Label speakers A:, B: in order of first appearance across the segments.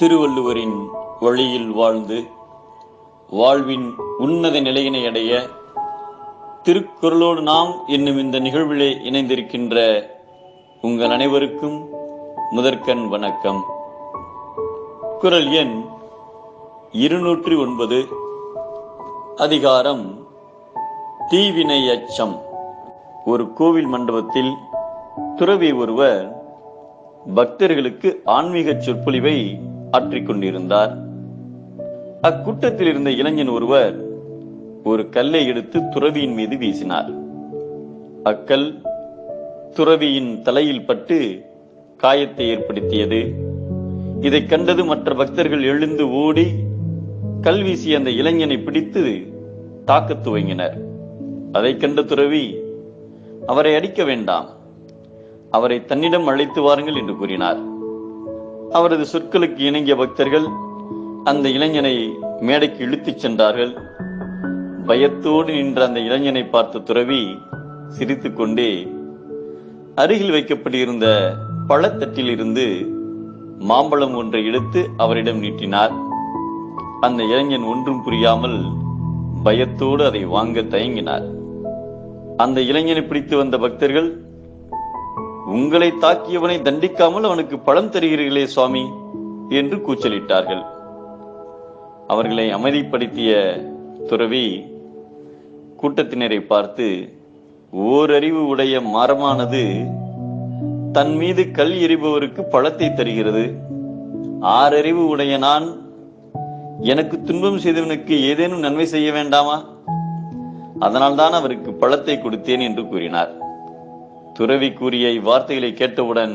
A: திருவள்ளுவரின் வழியில் வாழ்ந்து வாழ்வின் உன்னத நிலையினை அடைய திருக்குறளோடு நாம் என்னும் இந்த நிகழ்விலே இணைந்திருக்கின்ற உங்கள் அனைவருக்கும் முதற்கண் வணக்கம். குரல் எண் இருநூற்றி ஒன்பது அதிகாரம் தீவினை அச்சம் ஒரு கோவில் மண்டபத்தில் துறவி ஒருவர் பக்தர்களுக்கு ஆன்மீக சொற்பொழிவை ஆற்றிக் கொண்டிருந்தார் அக்கூட்டத்தில் இருந்த இளைஞன் ஒருவர் ஒரு கல்லை எடுத்து துறவியின் மீது வீசினார். அக்கல் துறவியின் தலையில் பட்டு காயத்தை ஏற்படுத்தியது. இதைக் கண்டது மற்ற பக்தர்கள் எழுந்து ஓடி கல் வீசிய அந்த இளைஞனை பிடித்து தாக்கத் துவங்கினர். அதைக் கண்ட துறவி அவரை அடிக்க வேண்டாம். அவரை தன்னிடம் அழைத்து வாருங்கள் என்று கூறினார். அவரது சொற்களுக்கு இணங்கிய பக்தர்கள் அந்த இளைஞனை மேடைக்கு இழுத்துச் சென்றார்கள். பயத்தோடு நின்ற அந்த இளைஞனை பார்த்த துறவி சிரித்துக்கொண்டே அருகில் வைக்கப்பட்டிருந்த பழத்தட்டில் இருந்து மாம்பழம் ஒன்றை எடுத்து அவரிடம் நீட்டினார். அந்த இளைஞன் ஒன்றும் புரியாமல் பயத்தோடு அதை வாங்க தயங்கினார். அந்த இளைஞனை பிடித்து வந்த பக்தர்கள் உங்களை தாக்கியவனை தண்டிக்காமல் அவனுக்கு பழம் தருகிறீர்களே சுவாமி என்று கூச்சலிட்டார்கள். அவர்களை அமைதிப்படுத்திய துறவி கூட்டத்தினரை பார்த்து ஓரறிவு உடைய மரமானது தன் மீது கல் எறிபவருக்கு பழத்தை தருகிறது. ஆறறிவு உடைய நான் எனக்கு துன்பம் செய்தவனுக்கு ஏதேனும் நன்மை செய்ய வேண்டாமா? அதனால்தான் அவருக்கு பழத்தை கொடுத்தேன் என்று கூறினார். துறவி கூறிய இவ்வார்த்தைகளை கேட்டவுடன்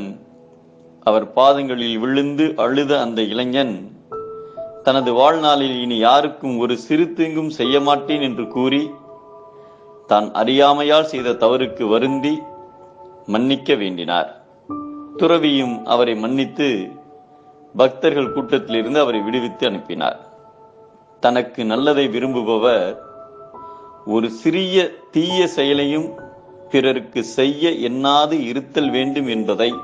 A: அவர் பாதங்களில் விழுந்து அழுத அந்த இளைஞன் தனது வாழ்நாளில் இனி யாருக்கும் ஒரு சிறு தீங்கும் செய்ய மாட்டேன் என்று கூறி தான் அறியாமையால் செய்த தவறுக்கு வருந்தி மன்னிக்க வேண்டினார். துறவியும் அவரை மன்னித்து பக்தர்கள் கூட்டத்திலிருந்து அவரை விடுவித்து அனுப்பினார். தனக்கு நல்லதை விரும்புபவர் ஒரு சிறிய தீய செயலையும் பிறருக்கு செய்ய எண்ணாது இருத்தல் வேண்டும் என்பதை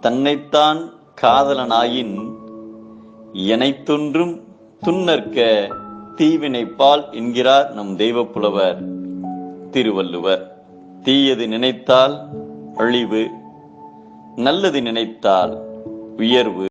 A: தன்னைத்தான் காதலனாயின் எனைத்தொன்றும் துன்னற்க தீவினைப்பால் என்கிறார் நம் தெய்வப்புலவர் திருவள்ளுவர். தீயது நினைத்தால் அழிவு நல்லது நினைத்தால் உயர்வு.